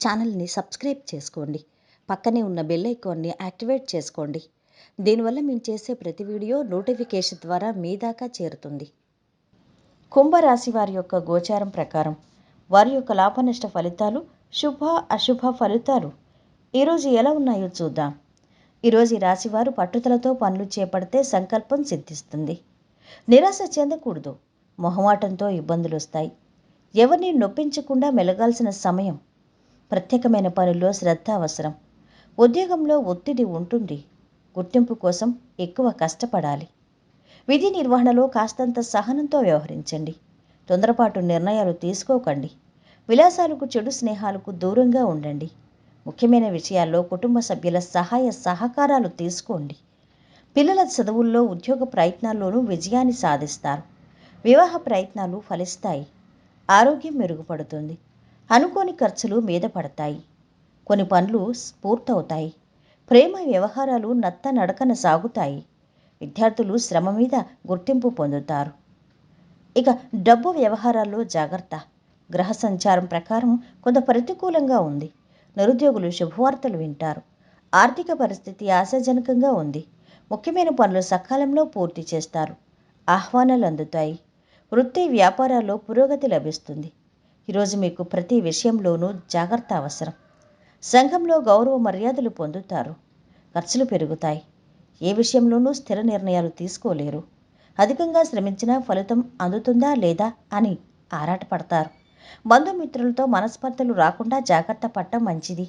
ఛానల్ని సబ్స్క్రైబ్ చేసుకోండి. పక్కనే ఉన్న బెల్ ఐకాన్ని యాక్టివేట్ చేసుకోండి. దీనివల్ల మేము చేసే ప్రతి వీడియో నోటిఫికేషన్ ద్వారా మీ దాకా చేరుతుంది. కుంభరాశి వారి యొక్క గోచారం ప్రకారం వారి యొక్క లాభనష్ట ఫలితాలు శుభ అశుభ ఫలితాలు. ఈరోజు ఎలా ఉన్నాయో చూద్దాం. ఈరోజు ఈ రాశివారు పట్టుదలతో పనులు చేపడితే సంకల్పం సిద్ధిస్తుంది. నిరాశ చెందకూడదు. మొహమాటంతో ఇబ్బందులు వస్తాయి ఎవరిని నొప్పించకుండా మెలగాల్సిన సమయం ప్రత్యేకమైన పనుల్లో శ్రద్ధ అవసరం. ఉద్యోగంలో ఒత్తిడి ఉంటుంది. గుర్తింపు కోసం ఎక్కువ కష్టపడాలి. విధి నిర్వహణలో కాస్తంత సహనంతో వ్యవహరించండి. తొందరపాటు నిర్ణయాలు తీసుకోకండి. విలాసాలకు చెడు స్నేహాలకు దూరంగా ఉండండి. ముఖ్యమైన విషయాల్లో కుటుంబ సభ్యుల సహాయ సహకారాలు తీసుకోండి. పిల్లల చదువుల్లో ఉద్యోగ ప్రయత్నాల్లోనూ విజయాన్ని సాధిస్తారు. వివాహ ప్రయత్నాలు ఫలిస్తాయి. ఆరోగ్యం మెరుగుపడుతుంది. అనుకోని ఖర్చులు మీద పడతాయి. కొన్ని పనులు పూర్తవుతాయి ప్రేమ వ్యవహారాలు నత్త నడకన సాగుతాయి. విద్యార్థులు శ్రమ మీద గుర్తింపు పొందుతారు. ఇక డబ్బు వ్యవహారాల్లో జాగ్రత్త. గ్రహ సంచారం ప్రకారం కొంత ప్రతికూలంగా ఉంది. నిరుద్యోగులు శుభవార్తలు వింటారు. ఆర్థిక పరిస్థితి ఆశాజనకంగా ఉంది. ముఖ్యమైన పనులు సకాలంలో పూర్తి చేస్తారు. ఆహ్వానాలు అందుతాయి. వృత్తి వ్యాపారాల్లో పురోగతి లభిస్తుంది. ఈరోజు మీకు ప్రతి విషయంలోనూ జాగ్రత్త అవసరం. సంఘంలో గౌరవ మర్యాదలు పొందుతారు. ఖర్చులు పెరుగుతాయి. ఏ విషయంలోనూ స్థిర నిర్ణయాలు తీసుకోలేరు. అధికంగా శ్రమించినా ఫలితం అందుతుందా లేదా అని ఆరాటపడతారు. బంధుమిత్రులతో మనస్పర్ధలు రాకుండా జాగ్రత్త పడటం మంచిది.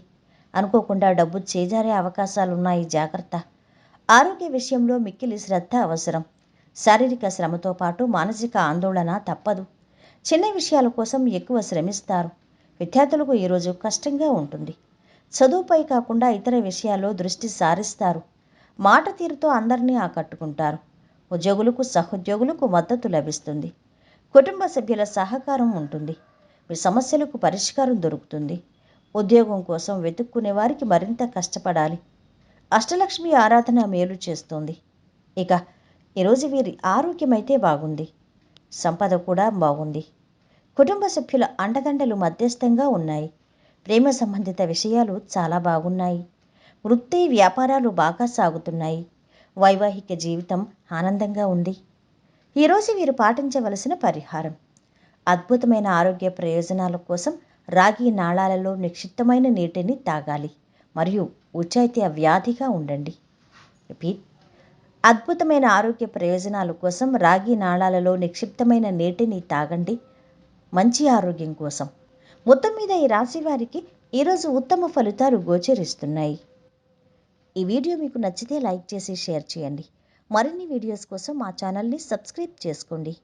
అనుకోకుండా డబ్బు చేజారే అవకాశాలున్నాయి. జాగ్రత్త. ఆరోగ్య విషయంలో మిక్కిలి శ్రద్ధ అవసరం. శారీరక శ్రమతో పాటు మానసిక ఆందోళన తప్పదు. చిన్న విషయాల కోసం ఎక్కువ శ్రమిస్తారు. విద్యార్థులకు ఈరోజు కష్టంగా ఉంటుంది. చదువుపై కాకుండా ఇతర విషయాల్లో దృష్టి సారిస్తారు. మాట తీరుతో అందరినీ ఆకట్టుకుంటారు. ఉద్యోగులకు సహోద్యోగులకు మద్దతు లభిస్తుంది. కుటుంబ సభ్యుల సహకారం ఉంటుంది. మీ సమస్యలకు పరిష్కారం దొరుకుతుంది. ఉద్యోగం కోసం వెతుక్కునే వారికి మరింత కష్టపడాలి. అష్టలక్ష్మి ఆరాధన మేలు చేస్తుంది. ఇక ఈరోజు వీరి ఆరోగ్యమైతే బాగుంది. సంపద కూడా బాగుంది. కుటుంబ సభ్యుల అండదండలు మధ్యస్థంగా ఉన్నాయి. ప్రేమ సంబంధిత విషయాలు చాలా బాగున్నాయి. వృత్తి వ్యాపారాలు బాగా సాగుతున్నాయి. వైవాహిక జీవితం ఆనందంగా ఉంది. ఈరోజు వీరు పాటించవలసిన పరిహారం. అద్భుతమైన ఆరోగ్య ప్రయోజనాల కోసం రాగి నాళాలలో నిక్షిప్తమైన నీటిని తాగాలి. మరియు ఉచైత్య వ్యాధిగా ఉండండి. రిపీట్. అద్భుతమైన ఆరోగ్య ప్రయోజనాల కోసం రాగి నాళాలలో నిక్షిప్తమైన నీటిని తాగండి. మంచి ఆరోగ్యం కోసం. మొత్తం మీద ఈ రాశి వారికి ఈరోజు ఉత్తమ ఫలితాలు గోచరిస్తున్నాయి. ఈ వీడియో మీకు నచ్చితే లైక్ చేసి షేర్ చేయండి. మరిన్ని వీడియోస్ కోసం మా ఛానల్ని సబ్స్క్రైబ్ చేసుకోండి.